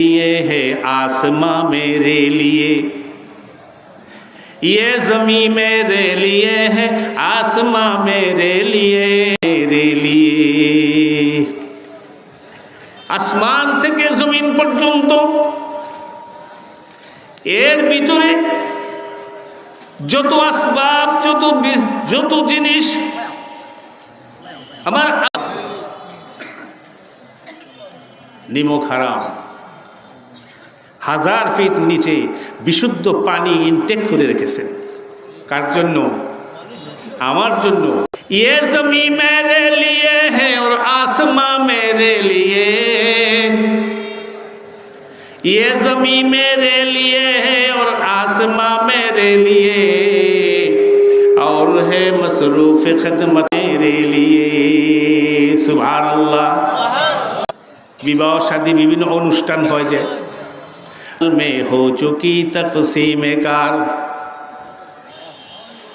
लिए है आसमां मेरे लिए ये जमी मेरे लिए है आसमां मेरे लिए मेरे लिए আসমান থেকে জমিন পর্যন্ত এর ভিতরে যত আসবাব যত বি- যত জিনিস আমার নিমক হারাম হাজার ফিট নিচে বিশুদ্ধ পানি ইনটেক করে রেখেছেন কার জন্য আমার জন্য ये जमी मेरे लिए है और आसमां मेरे लिए ये जमी मेरे लिए है और आसमां मेरे लिए और है मसरूफ खदमत मेरे लिए सुभान अल्लाह বিবাহ শাদী বিভিন্ন অনুষ্ঠান হয় যে মে হো চুকি তকসিমে কার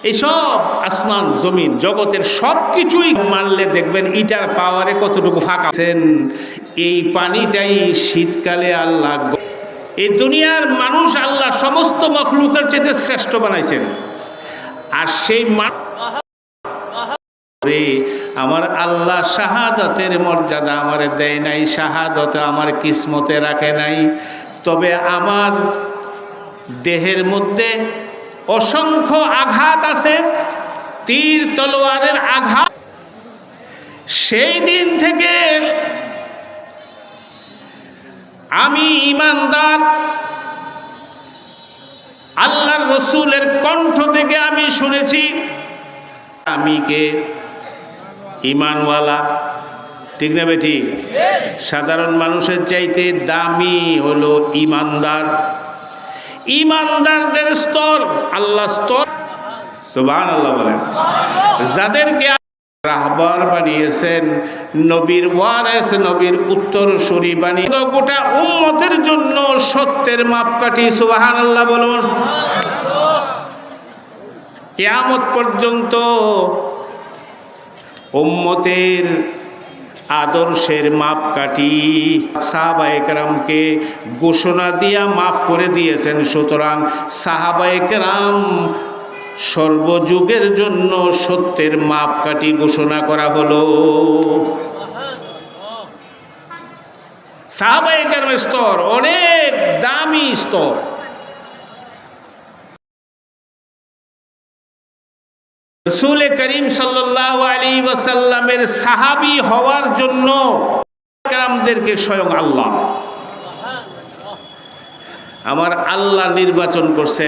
এইসব আসমান, জমিন, জগতের সব কিছুই মানলে দেখবেন ইটার পাওয়ারে কতটুকু ফাঁকা এই পানিটাই শীতকালে আল্লাহ এই দুনিয়ার মানুষ আল্লাহ সমস্ত মখলুকের চেয়ে শ্রেষ্ঠ বানাইছেন। আর সেই আমার আল্লাহ শাহাদতের মর্যাদা আমার দেয় নাই, শাহাদত আমার কিসমতে রাখে নাই। তবে আমার দেহের মধ্যে অসংখ্য আঘাত আছে, তীর তলোয়ারের আঘাত। সেই দিন থেকে আমি ইমানদার। আল্লাহর রসুলের কণ্ঠ থেকে আমি শুনেছি, আমি কে? ইমানওয়ালা। ঠিক না বেটি? সাধারণ মানুষের চাইতে দামি হলো ইমানদার। ইমানদারদের স্তর আল্লাহ স্তর। সুবহান আল্লাহ বলেন। যাদেরকে রাহবার বানিয়েছেন, নবীর ওয়ারেস, নবীর উত্তর সরি বানিয়ে গোটা উম্মতের জন্য সত্যের মাপকাঠি সুবহান আল্লাহ বলুন। কেয়ামত পর্যন্ত উম্মতের আদর্শের মাপকাঠি। সাহাবায়করামকে ঘোষণা দিয়া মাফ করে দিয়েছেন। সুতরাং সাহাবায়করাম সর্বযুগের জন্য সত্যের মাপকাঠি ঘোষণা করা হলো। সাহাবায়কের স্তর অনেক দামি স্তর। রসুল করিম সাল্লাহ আলী ওয়াসাল্লামের সাহাবি হওয়ার জন্য কারামদেরকে স্বয়ং আল্লাহ। আমার আল্লাহ নির্বাচন করছে।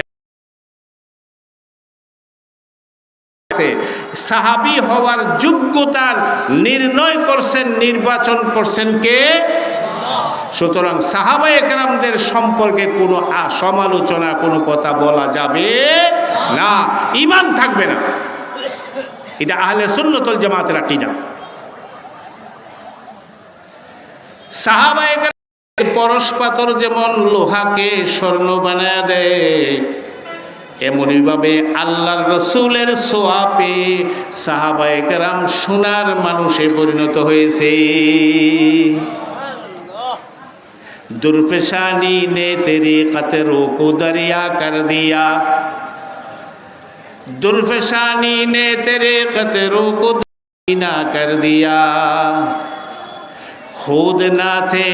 সাহাবি হওয়ার যোগ্যতার নির্ণয় করছেন, নির্বাচন করছেন কে? সুতরাং সাহাবা একরামদের সম্পর্কে কোনো সমালোচনা কোনো কথা বলা যাবে না। ইমান থাকবে না। এটা আহলে সুন্নতল জামাতের আকিদা। সাহাবায়িক পরশপাতর যেমন লোহাকে স্বর্ণ বানায় দেয়, এমনইভাবে আল্লাহর রসুলের সোয়াপে সাহাবায়াম সোনার মানুষে পরিণত হয়েছে। দুর্পেশানি নে কাতের কাতেরো কুদরিয়া কার দিয়া दुर्फशानी ने तेरे कतरों को दीना कर दिया। खुद ना थे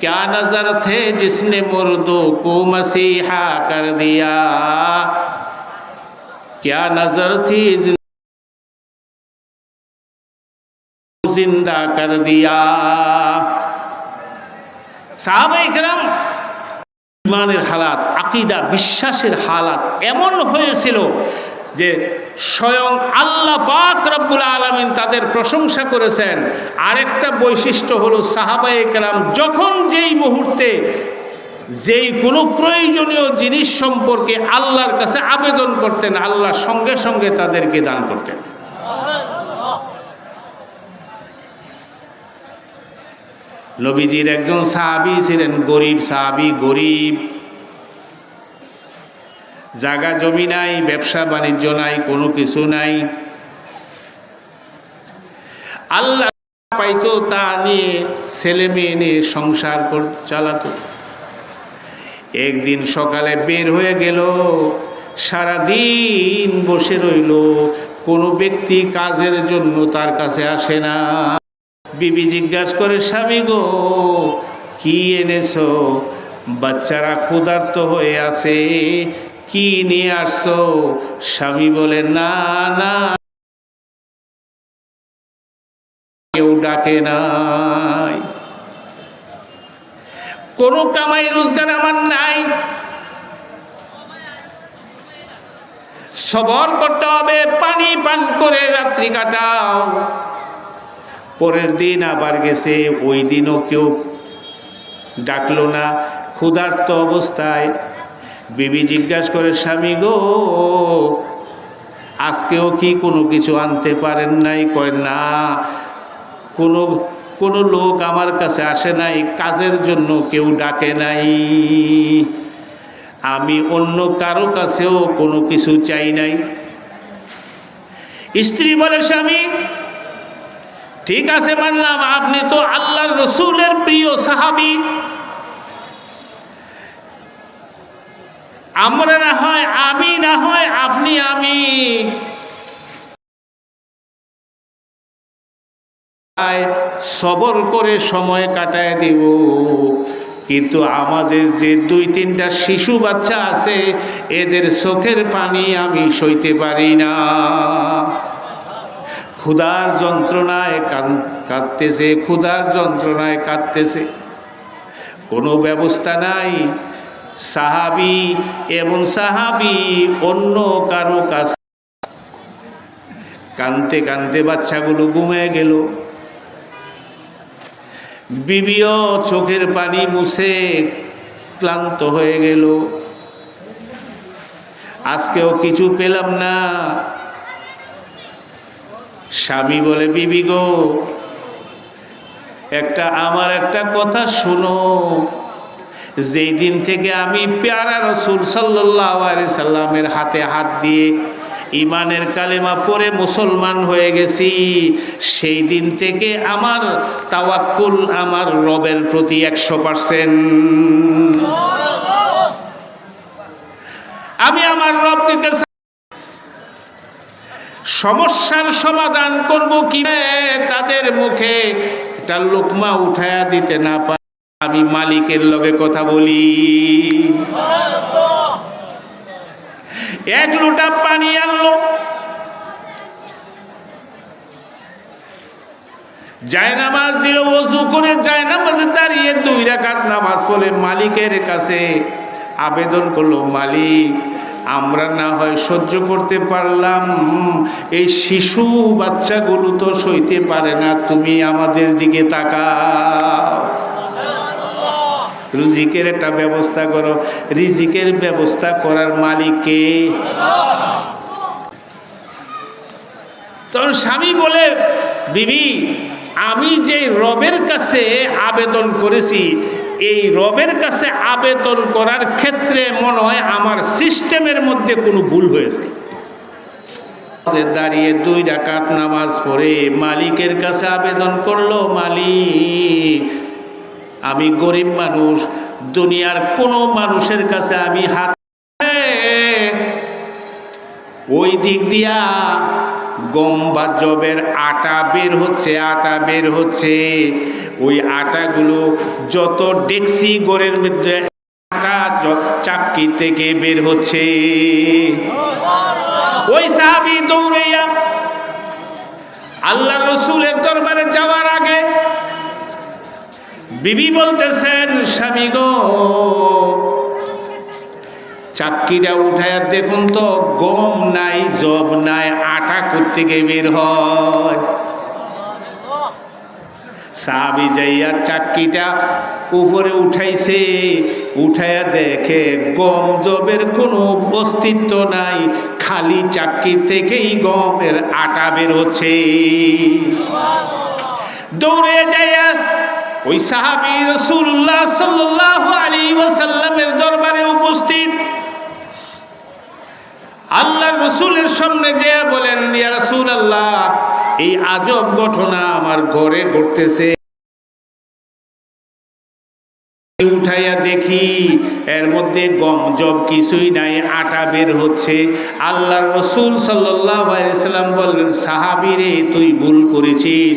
क्या नज़र थे जिसने मुर्दों को मसीहा कर दिया? क्या नज़र थी ज़िंदा कर दिया? साहब इकरम ইমানের হালাত, আকিদা, বিশ্বাসের হালাত এমন হয়েছিল যে স্বয়ং আল্লাহ পাক রব্বুল আলমিন তাদের প্রশংসা করেছেন। আরেকটা বৈশিষ্ট্য হলো সাহাবাই কেরাম যখন যেই মুহূর্তে যেই কোনো প্রয়োজনীয় জিনিস সম্পর্কে আল্লাহর কাছে আবেদন করতেন, আল্লাহ সঙ্গে সঙ্গে তাদেরকে দান করতেন। নবীজির একজন সাহাবি ছিলেন গরিব সাহাবি, গরিব। জায়গা জমি নাই, ব্যবসা বাণিজ্য নাই, কোনো কিছু নাই। আল্লাহ পাইতো তা নিয়ে ছেলে মেয়ে নিয়ে সংসার চালাতো। একদিন সকালে বের হয়ে গেল, সারাদিন বসে রইল, কোনো ব্যক্তি কাজের জন্য তার কাছে আসে না। বিবি জিজ্ঞাসা করে, স্বামী গো, কি এনেছো? বাচ্চারা ক্ষুধার্ত হয়ে আছে, কি নিয়ে আসছো? স্বামী বলে, না না, কেউ ডাকে নাই। কোনো কামাই রোজগার আমার নাই। সবর করতে হবে, পানি পান করে রাত্রি কাটাও। পরের দিন আবার গেছে, ওই দিনও কেউ ডাকলো না। ক্ষুধার্ত অবস্থায় বিবি জিজ্ঞাসা করে, স্বামী গো, আজকেও কি কোনো কিছু আনতে পারেন নাই? কয়, না, কোনো কোনো লোক আমার কাছে আসে নাই, কাজের জন্য কেউ ডাকে নাই। আমি অন্য কারও কাছেও কোনো কিছু চাই নাই। স্ত্রী বলে, স্বামী ঠিক আছে, মানলাম। আপনি তো আল্লাহর রসুলের প্রিয় সাহাবি। আমরা না হয় আমি, না হয় আপনি, আমি। সবর করে সময় কাটায় দিব। কিন্তু আমাদের যে দুই, তিনটা শিশু বাচ্চা আছে, এদের চোখের পানি আমি সইতে পারি না। ক্ষুধার যন্ত্রণায় কাঁদতেছে, ক্ষুধার যন্ত্রণায় কাঁদতেছে। কোনো ব্যবস্থা নাই। সাহাবি এবং সাহাবি অন্য কারও কাছে কানতে কানতে বাচ্চাগুলো ঘুমিয়ে গেল। বিবিও চোখের পানি মুছে ক্লান্ত হয়ে গেল। আজকেও কিছু পেলাম না। স্বামী বলে, বিবি গো, একটা আমার একটা কথা শোনো। যেই দিন থেকে আমি পেয়ারা রসুল সাল্লাহ সাল্লামের হাতে হাত দিয়ে ইমানের কালেমা পরে মুসলমান হয়ে গেছি, সেই দিন থেকে আমার তাওয়াক্কুল আমার রবের প্রতি একশো পার্সেন্ট। আমি আমার রবকে সমস্যার সমাধান করব কি তাদের মুখে একটা লোকমা উঠায়া দিতে না পারে আমি মালিকের লগে কথা বলি। এক লোটা পানি আনলো। জায়নামাজ দিল ওযু করে জায়নামাজে দাঁড়িয়ে দুই রাকাত নামাজ পড়ে মালিকের কাছে আবেদন করল, মালিক আমরা না হয় সহ্য করতে পারলাম। এই শিশু বাচ্চাগুলো তো সইতে পারে না, তুমি আমাদের দিকে তাকাও। রিজিকের একটা ব্যবস্থা করো। রিজিকের ব্যবস্থা করার মালিককে তখন স্বামী বলে, বিবি, আমি যে রবের কাছে আবেদন করেছি এই রবের কাছে আবেদন করার ক্ষেত্রে মনে হয় আমার সিস্টেমের মধ্যে কোনো ভুল হয়েছে। দাঁড়িয়ে দুই ডাকাত নামাজ পড়ে মালিকের কাছে আবেদন করল, মালিক, আমি গরিব মানুষ, দুনিয়ার কোনো মানুষের কাছে আমি হাত ওই দিক দিয়া গম বা জবের আটা বের হচ্ছে, আটা বের হচ্ছে। ওই আটাগুলো যত ডেক্সি গোড়ের মধ্যে আটা চাক্কি থেকে বের হচ্ছে। ওই সাহাবি দৌড়াইয়া আল্লাহ রসুলের দরবারে যাওয়ার আগে বিবি বলতেছেন, স্বামী গো চাক্কিটা উঠায় দেখুন তো, গম নাই, জব নাই, আটা করতে থেকে বের হয়? সাহাবি যাইয়া উপরে উঠাইছে উঠাইয়া দেখে গম জবের কোনো অস্তিত্ব নাই, খালি চাক্কি থেকেই গমের আটা বের হচ্ছে। দৌড়ে যাইয়া ওই সাহাবি রসুল্লাহ সাল্লাহ আলী ওয়াসাল্লামের দরবারে উপস্থিত আল্লাহ রসুলের সামনে যে বলেন ইয়া রসুল আল্লাহ এই আজব ঘটনা আমার ঘরে ঘটতেছে। উঠাইয়া দেখি, এর মধ্যে গম জব কিছুই নাই, আটা বের হচ্ছে। আল্লাহ রসুল সাল্লাম বললেন সাহাবিরে তুই ভুল করেছিস।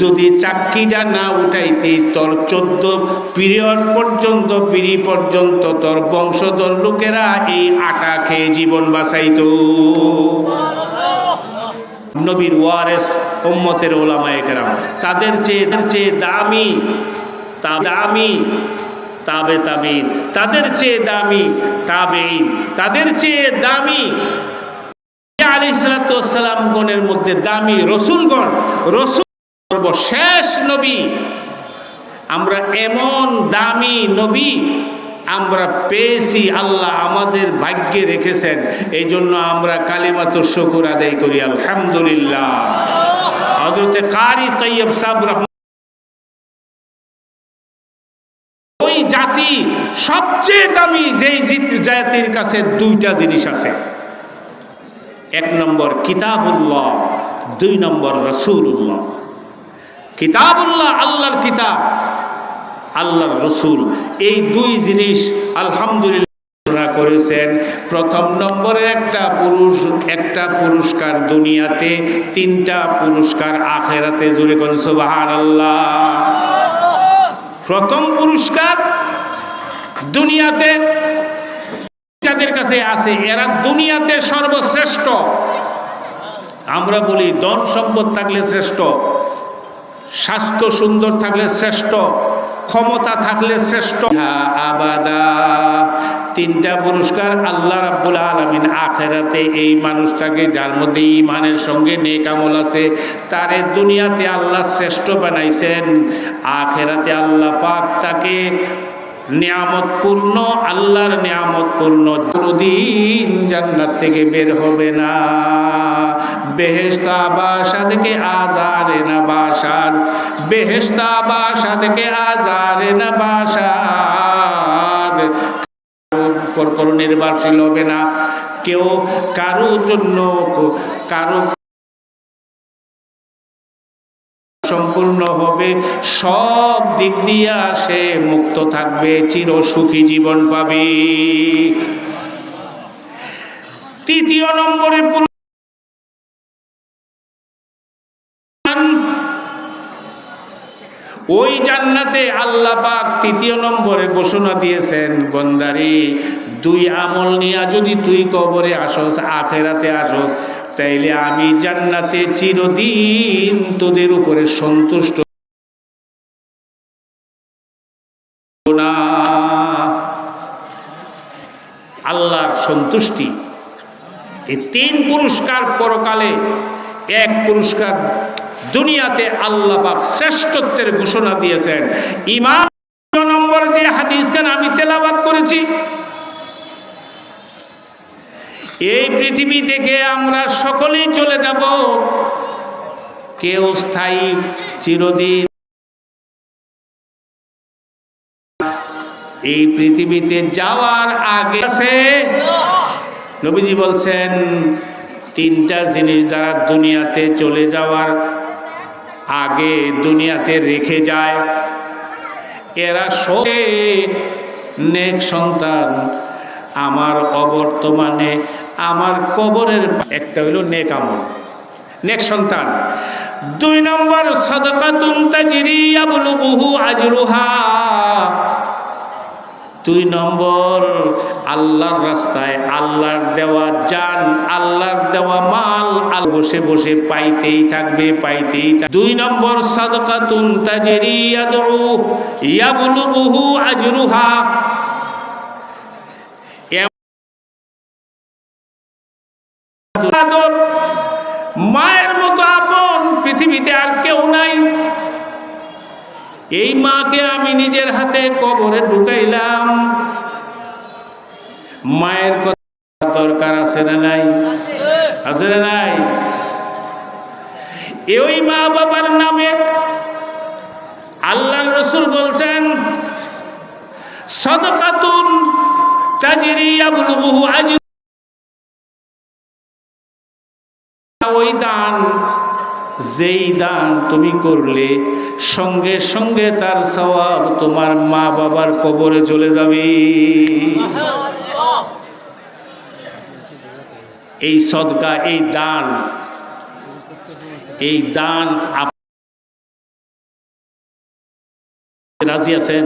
যদি চাক্কিটা না উঠাইতে তোর চোদ্দ পিরিয়ড পর্যন্ত, পিড়ি পর্যন্ত তোর বংশধর লোকেরা এই আটা খেয়ে জীবন বাঁচাইতো। নবীর ওয়ারেস উম্মতের ওলামায়ে কেরাম, তাদের চেয়ে চেয়ে দামি দামি তাবে তাবিন। তাদের চেয়ে দামি তাবেইন। তাদের চেয়ে দামি আলী গণের মধ্যে দামি রসুলগণ। রসুল শেষ নবী। আমরা এমন দামি নবী আমরা পেয়েছি, আল্লাহ আমাদের ভাগ্যে রেখেছেন। এই জন্য আমরা কালিমাত শকুর আদায় করি, আলহামদুলিল্লাহ। হজরতে কারি তৈয়ব সাব ওই জাতি সবচেয়ে দামি যেই জাতির কাছে দুইটা জিনিস আছে। এক নম্বর কিতাবুল্লাহ, দুই নম্বর রসুল্লাহ কিতাবুল্লাহ আল্লাহর কিতাব, আল্লাহর রসুল। এই দুই জিনিস আলহামদুলিল্লাহ করেছেন। প্রথম নম্বরে একটা পুরুষ, একটা পুরস্কার দুনিয়াতে, তিনটা পুরস্কার আখেরাতে জুড়ে কোন সুবাহান আল্লাহ প্রথম পুরস্কার দুনিয়াতে যাদের কাছে আছে, এরা দুনিয়াতে সর্বশ্রেষ্ঠ। আমরা বলি, ধন সম্পদ থাকলে শ্রেষ্ঠ, স্বাস্থ্য সুন্দর থাকলে শ্রেষ্ঠ। ক্ষমতা থাকলে শ্রেষ্ঠ। আবাদা। তিনটা পুরস্কার আল্লাহ রাব্বুল আলমিন আখেরাতে এই মানুষটাকে যার মধ্যে ইমানের সঙ্গে নেকামল আছে, তারে দুনিয়াতে আল্লাহ শ্রেষ্ঠ বানাইছেন। আখেরাতে আল্লাহ পাক তাকে নিয়ামতপূর্ণ, আল্লাহর নিয়ামতপূর্ণ। কোনোদিন জান্নাত থেকে বের হবে না। বেহেস্তা বাসা থেকে আজারে না বাসাদ বেহেস্তা বাসা থেকে আজারে না বাসাদ কোনো নির্বাসীল হবে না। কেউ কারও জন্য, কারও সম্পূর্ণ হবে। সব দিক দিয়া সে মুক্ত থাকবে, চির সুখী জীবন পাবে। তৃতীয় নম্বরে ওই জান্নাতে আল্লাহ পাক তৃতীয় নম্বরে ঘোষণা দিয়েছেন, বন্দারি, দুই আমল নিয়া যদি তুই কবরে আসস, আখেরাতে আসস তাইলে আমি জান্নাতে চিরদিন তোদের উপরে সন্তুষ্ট আল্লাহর সন্তুষ্টি। এই তিন পুরস্কার পরকালে, এক পুরস্কার দুনিয়াতে আল্লাহ পাক শ্রেষ্ঠত্বের ঘোষণা দিয়েছেন। ইমাম নম্বর যে হাদিস খান আমি তেলাবাদ করেছি এই পৃথিবী থেকে আমরা সকলেই চলে যাব। কেউ স্থায়ী চিরদিন এই পৃথিবীতে যাওয়ার আগে আছে। নবীজি বলছেন, তিনটা জিনিস দ্বারা দুনিয়াতে চলে যাওয়ার আগে দুনিয়াতে রেখে যায়। এরা সবে নেক সন্তান, আমার অবর্তমানে আমার কবরের একটা হইল নেক আমল, নেক সন্তান। দুই নম্বর আজরুহা। দুই নম্বর, আল্লাহর রাস্তায় আল্লাহর দেওয়া যান আল্লাহর দেওয়া মাল আল বসে বসে পাইতেই থাকবে, পাইতেই দুই নম্বর, সাদকাতুন তাজরি ইয়াদউ, ইয়াবলুগুহু আজরুহা। মায়ের মতো আপন পৃথিবীতে আর কেউ নাই। এই মাকে আমি নিজের হাতে কবরে ঢুকাইলাম। মায়ের কথা দরকার আছে না নাই? আছে না নাই? এ ওই মা বাবার নামে আল্লাহর রসুল বলছেন, সদকাতুন তাজরি আবলুহু আজ ওই দান যেই দান তুমি করলে সঙ্গে সঙ্গে তার সওয়াব তোমার মা বাবার কবরে চলে যাবে। এই সদকা এই দান এই দান রাজি আছেন?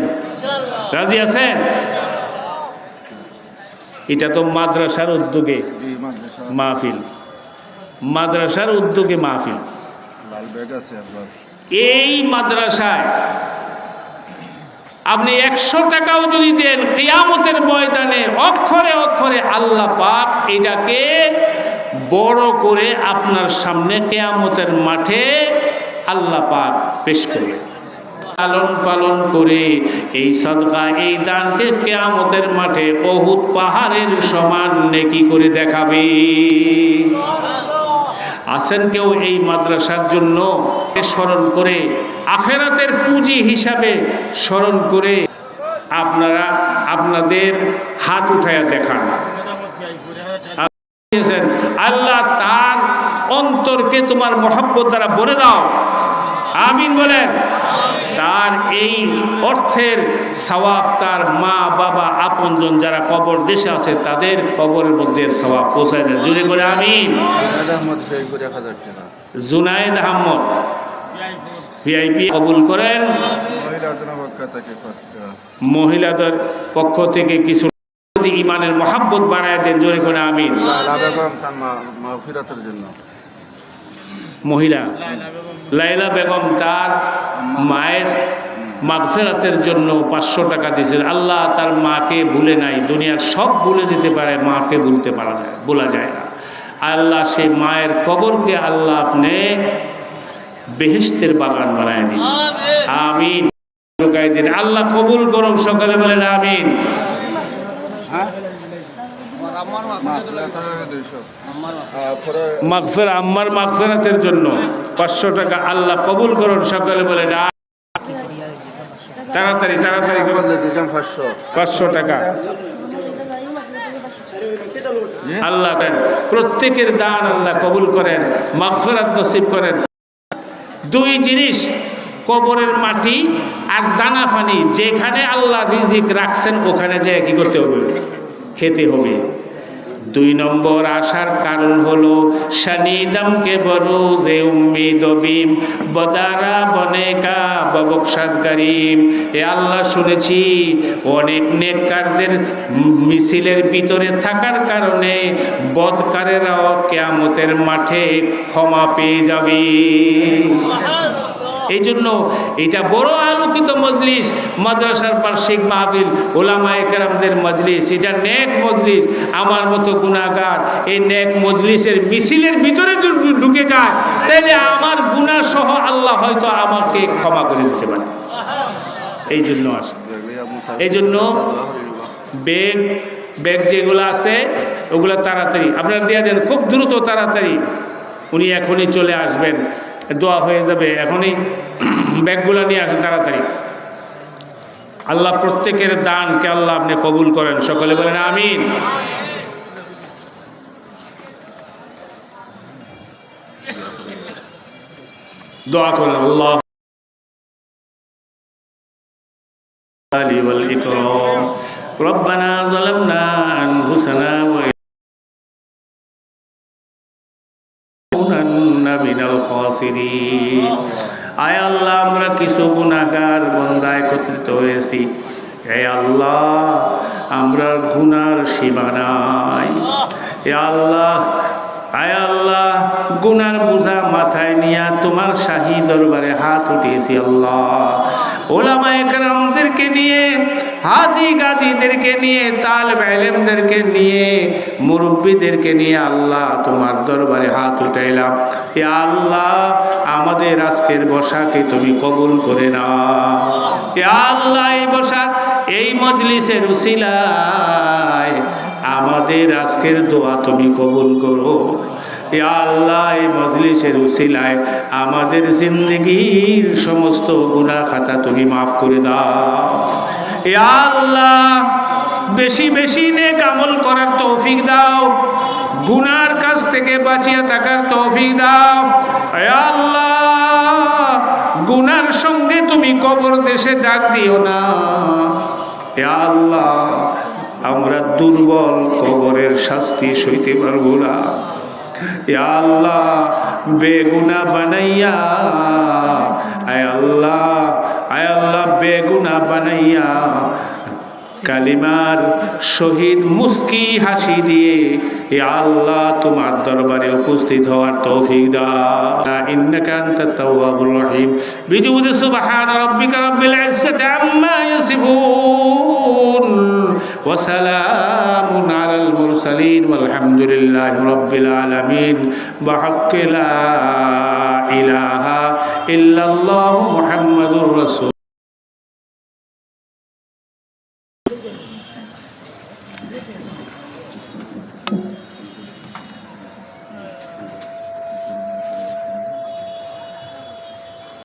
রাজি আছেন? এটা তো মাদ্রাসার উদ্যোগে। মাহফিল। মাদ্রাসার উদ্যোগে মাহফিল। এই মাদ্রাসায় আপনি একশো টাকাও যদি দেন কেয়ামতের ময়দানে অক্ষরে অক্ষরে আল্লাহ পাক এটাকে বড় করে আপনার সামনে কেয়ামতের মাঠে আল্লাহ পাক পেশ করবে। লালন পালন করে এই সদকা এই দানকে কেয়ামতের মাঠে অহুত পাহাড়ের সমান নেকি করে দেখাবে। আছেন কেউ এই মাদ্রাসার জন্য? স্মরণ করে, আখেরাতের পুঁজি হিসাবে স্মরণ করে আপনারা আপনাদের হাত উঠাইয়া দেখান। আল্লাহ তার অন্তরকে তোমার মহব্বত দ্বারা বলে দাও। আমিন বলেন। তার এই অর্থের সওয়াব তার মা বাবা আপনজন যারা কবর দেশে আছে তাদের কবরের মধ্যে সওয়াব পৌঁছায় দেন যদি করে আমিন জুনায়দ আহমদ ভিআইপি কবুল করেন মহিলাদের পক্ষ থেকে কিছু ইমানের মহাব্বত বাড়ায় দেন জোরে করে আমিন জন্য মহিলা। লাইলা বেগম তার মায়ের মাগফেরাতের জন্য পাঁচশো টাকা দিয়েছেন। আল্লাহ তার মাকে ভুলে নাই। দুনিয়ার সব ভুলে দিতে পারে, মাকে ভুলতে পারা যায় বলা যায় না। আল্লাহ সেই মায়ের কবরকে আল্লাহ আপনি বেহেস্তের বাগান বানায় দিন। আমিন। দিন আল্লাহ কবুল করুন, সকালে বলেন আমিন। পরে মাগফের আম্মার মাগফেরাতের জন্য পাঁচশো টাকা আল্লাহ কবুল করুন সকালে বলেন আ- তাড়াতাড়ি তাড়াতাড়ি পাঁচশো টাকা। আল্লাহ দেন প্রত্যেকের দান আল্লাহ কবুল করেন মাগফেরাত নসিব করেন। দুই জিনিস কবরের মাটি আর দানা পানি যেখানে আল্লাহ রিজিক রাখছেন ওখানে যেয়ে কি করতে হবে? খেতে হবে। দুই নম্বর আসার কারণ হলো শানিদামকে বড় যে উম্মিদ বিম বদারা বনেকা ববকসাদ করিম। এ আল্লাহ শুনেছি, অনেক নেককারদের মিছিলের ভিতরে থাকার কারণে বদকারেরাও কেয়ামতের মাঠে ক্ষমা পেয়ে যাবে। এই জন্য এটা বড় আলোকিত মজলিস, মাদ্রাসার বার্ষিক মাহফিল ওলামা একরামদের মজলিস, এটা নেক মজলিস, আমার মতো গুণাগার এই নেক মজলিসের মিছিলের ভিতরে ঢুকে যায় তাহলে আমার গুণা সহ আল্লাহ হয়তো আমাকে ক্ষমা করে দিতে পারে। এই জন্য আসে। এই জন্য বেগ ব্যাগ যেগুলো আছে, ওগুলো তাড়াতাড়ি, আপনারা দিয়ে দেন, খুব দ্রুত তাড়াতাড়ি। উনি এখনই চলে আসবেন। দোয়া হয়ে যাবে এখনই ব্যাগগুলো নিয়ে আসেন তাড়াতাড়ি আল্লাহ প্রত্যেকের দানকে আল্লাহ আপনি কবুল করেন সকলে বলেন আমিন দোয়া করেন আল্লাহ الجلال والإكرام ربنا ظلمنا أنفسنا কাসিরিন আয় আল্লাহ, আমরা কিছু গুণাগার বন্দায় একত্রিত হয়েছি। হে আল্লাহ, আমরা গুনার সীমা নাই। আল্লাহ আয় আল্লাহ, গুনার বোঝা মাথায় নিয়ে তোমার শাহী দরবারে হাত উঠিয়েছি আল্লাহ। ওলামা একরামদেরকে নিয়ে, হাজি গাজীদেরকে নিয়ে তাল বেলেমদেরকে নিয়ে, মুরব্বীদেরকে নিয়ে আল্লাহ তোমার দরবারে হাত উঠাইলাম। এ আল্লাহ, আমাদের আজকের বসাকে তুমি কবুল করে না এ আল্লাহ, এই বসা, এই মজলিসের উসিলায় আমাদের আজকের দোয়া তুমি কবুল করো। এ আল্লাহ এই মজলিসের উসিলায় আমাদের জিন্দগির সমস্ত গুণা খাতা তুমি মাফ করে দাও। এ আল্লাহ, বেশি বেশি নেক আমল করার তৌফিক দাও। গুনার কাছ থেকে বাঁচিয়ে থাকার তৌফিক দাও। আল্লাহ, গুনার সঙ্গে তুমি কবর দেশে ডাক দিও না। আল্লাহ আমরা দুর্বল কবরের শাস্তি সইতে পারব না। আল্লাহ, বেগুনা বানাইয়া, আয় আল্লাহ আয় আল্লাহ, বেগুনা বানাইয়া কালিমার শহীদ মুস্কি হাসি দিয়ে এ আল্লাহ তোমার দরবারে উপস্থিত হওয়ার তৌফিক দা ইন্নাকান্ত তাওয়াবুর দাহিম বিজুদে সুবহান রব্বিকা রব্বিল ইজ্জাতি আম্মা ইয়াসিফুন। ওয়া সালামুন আলাল মুরসালিন। ওয়ালহামদুলিল্লাহি রব্বিল আলামিন। বিহাক্কি লা ইলাহা ইল্লাল্লাহু মুহাম্মাদুর রাসূল।